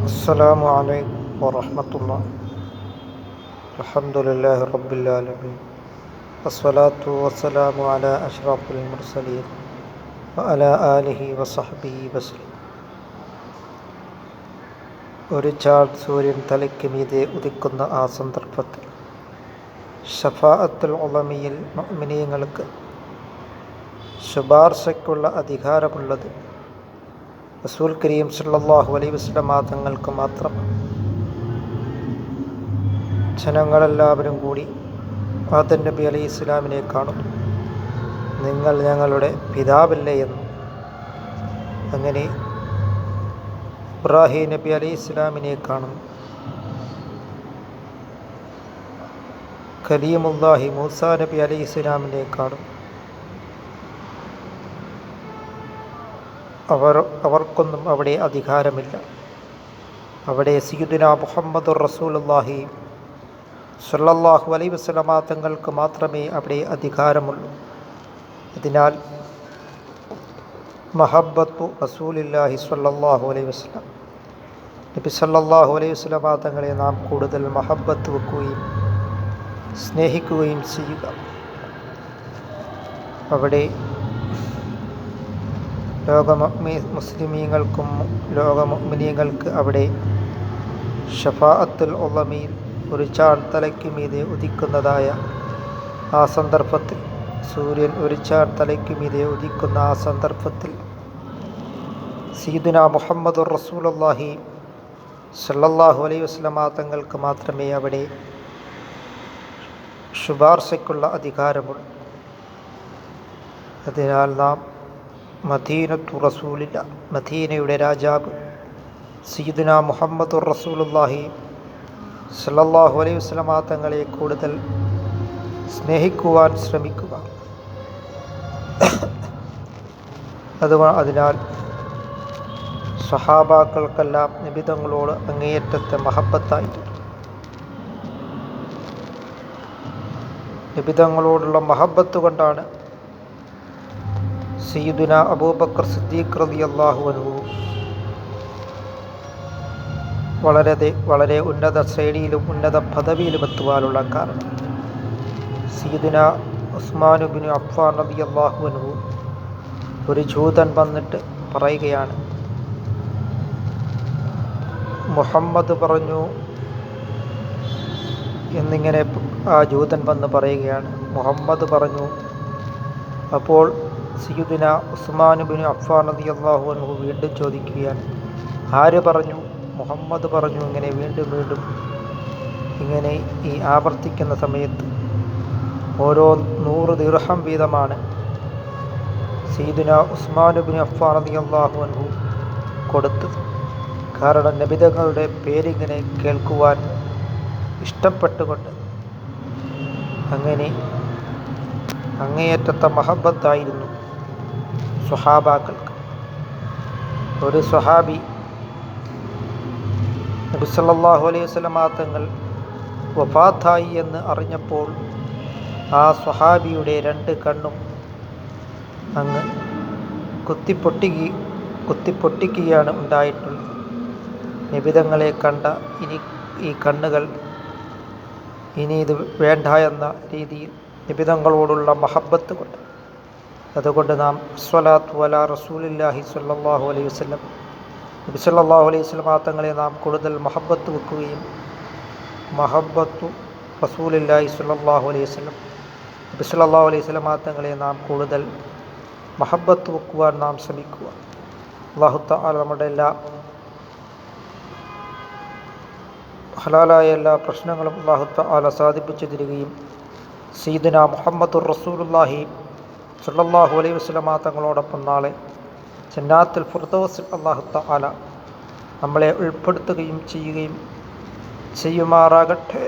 السلام عليكم ورحمة الله الحمد لله رب العالمين والصلاة والسلام على أشرف المرسلين وعلى آله وصحبه وسلم ഒരു ചാൾ സൂര്യൻ തലയ്ക്ക് മീതെ ഉദിക്കുന്ന ആ സന്ദർഭത്തിൽ ഷഫാഅത്തുൽ ഉളമിയിൽ മുഅ്മിനീങ്ങൾക്ക് ശുപാർശയ്ക്കുള്ള അധികാരമുള്ളത് റസൂൽ കരീം സല്ലാഹു അലൈ വസ്ലം തങ്ങൾക്ക് മാത്രം. ജനങ്ങളെല്ലാവരും കൂടി ഫാത്തൻ നബി അലൈഹി ഇസ്ലാമിനെ കാണുന്നു നിങ്ങൾ ഞങ്ങളുടെ പിതാവല്ലേ എന്നും. അങ്ങനെ ഇബ്രാഹിം നബി അലൈഹി ഇസ്ലാമിനെ കാണുന്നു കലീമുല്ലാഹി മൂസ നബി അലൈഹി ഇസ്ലാമിനെ കാണുന്നു അവർ അവർക്കൊന്നും അവിടെ അധികാരമില്ല. അവിടെ സീദുന മുഹമ്മദ് റസൂലുല്ലാഹി സല്ലല്ലാഹു അലൈ വസ്ലമാ തങ്ങൾക്ക് മാത്രമേ അവിടെ അധികാരമുള്ളൂ. അതിനാൽ മഹബത്തു റസൂലില്ലാഹി സല്ലല്ലാഹു അലൈ വസ്ലം നബി സല്ലല്ലാഹു അലൈഹി വസ്ലമാ തങ്ങളെ നാം കൂടുതൽ മഹബത്ത് വെക്കുകയും സ്നേഹിക്കുകയും ചെയ്യുക. അവിടെ ലോക മുസ്ലിമീങ്ങൾക്കും ലോക മുഅ്മിനീങ്ങൾക്ക് അവിടെ ഷഫാഅത്തുൽ ഉലമീൻ ഒരു ചാൺ തലയ്ക്ക് മീതെ ഉദിക്കുന്നതായ ആ സന്ദർഭത്തിൽ സൂര്യൻ ഒരു ചാൺ തലയ്ക്ക് മീതെ ഉദിക്കുന്ന ആ സന്ദർഭത്തിൽ സീദുന മുഹമ്മദ് റസൂലുള്ളാഹി സല്ലല്ലാഹു അലൈഹി വസല്ലമ തങ്ങൾക്ക് മാത്രമേ അവിടെ ശുപാർശയ്ക്കുള്ള അധികാരമുള്ളൂ. അതിനാൽ നാം മദീനത്തു റസൂലില്ല. മദീനയുടെ രാജാവ് സീദുന മുഹമ്മദ് റസൂലുല്ലാഹി സല്ലാഹു അലൈഹി വസല്ലമ തങ്ങളെ കൂടുതൽ സ്നേഹിക്കുവാൻ ശ്രമിക്കുക. അത് അതിനാൽ സഹാബാക്കൾക്കെല്ലാം നിബിതങ്ങളോട് അങ്ങേയറ്റത്തെ മഹബത്തായി നിബിതങ്ങളോടുള്ള മഹബത്ത് കൊണ്ടാണ് സയ്യിദുന അബൂബക്കർ സിദ്ദീഖ് റതി അള്ളാഹു വളരെ വളരെ ഉന്നത ശ്രേണിയിലും ഉന്നത പദവിയിലും എത്തുവാനുള്ള കാരണം സയ്യിദുന ഉസ്മാനുബിന് അഫ്ഫാൻ റബി അള്ളാഹു അനു ഒരു ജൂതൻ വന്നിട്ട് പറയുകയാണ്. മുഹമ്മദ് പറഞ്ഞു എന്നിങ്ങനെ ആ ജൂതൻ വന്ന് പറയുകയാണ്. മുഹമ്മദ് പറഞ്ഞു അപ്പോൾ സയ്യിദുന ഉസ്മാനുബിന് അഫ്ഫാൻ നദി അള്ളാഹു അൻഹു വീണ്ടും ചോദിക്കുകയാണ്. ആര് പറഞ്ഞു? മുഹമ്മദ് പറഞ്ഞു. ഇങ്ങനെ വീണ്ടും വീണ്ടും ഇങ്ങനെ ഈ ആവർത്തിക്കുന്ന സമയത്ത് ഓരോ നൂറ് ദീർഹം വീതമാണ് സീദുന ഉസ്മാനുബിന് അഫ്ഫാൻ നദി അള്ളാഹു അൻഹു കൊടുത്തത്. കാരണം നബിതങ്ങളുടെ പേരിങ്ങനെ കേൾക്കുവാൻ ഇഷ്ടപ്പെട്ടുകൊണ്ട് അങ്ങനെ അങ്ങേയറ്റത്തെ മഹബത്തായിരുന്നു സ്വഹാബാക്കൾക്ക്. ഒരു സ്വഹാബി നബി സല്ലല്ലാഹു അലൈഹി വസല്ലമ തങ്ങൾ വഫാത്തായി എന്ന് അറിഞ്ഞപ്പോൾ ആ സ്വഹാബിയുടെ രണ്ട് കണ്ണും അങ്ങ് കുത്തിപ്പൊട്ടി കുത്തിപ്പൊട്ടിക്കുകയാണ് ഉണ്ടായിട്ടുള്ളത്. നിബിതങ്ങളെ കണ്ട ഇനി ഈ കണ്ണുകൾ ഇനി ഇത് വേണ്ട എന്ന രീതിയിൽ നിബിതങ്ങളോടുള്ള മഹബത്ത് കൊണ്ട് അതുകൊണ്ട് നാം സ്വലാത്തു വല റസൂലില്ലാഹി സല്ലാഹു അലൈഹി വസ്ലം നബി അലൈഹി വസ്ലം തങ്ങളെ നാം കൂടുതൽ മഹബത്ത് വെക്കുകയും മഹബത്തു റസൂലില്ലാഹി സല്ലാഹു അലൈഹി വസ്ലം നബി അലൈഹി വസ്ലം തങ്ങളെ നാം കൂടുതൽ മഹബത്ത് വെക്കുവാൻ നാം ശ്രമിക്കുക. അള്ളാഹുത്ത നമ്മുടെ എല്ലാ ഹലാലായ എല്ലാ പ്രശ്നങ്ങളും അള്ളാഹുത്ത ആല സാധിപ്പിച്ചു തരികയും സീദന മുഹമ്മദുർ റസൂലുല്ലാഹി സല്ലല്ലാഹു അലൈഹി വസ്ലമ തങ്ങളോടൊപ്പം നാളെ ജന്നാത്തുൽ ഫുർദോസ് അള്ളാഹുത്ത ആല നമ്മളെ ഉൾപ്പെടുത്തുകയും ചെയ്യുകയും ചെയ്യുമാറാകട്ടെ.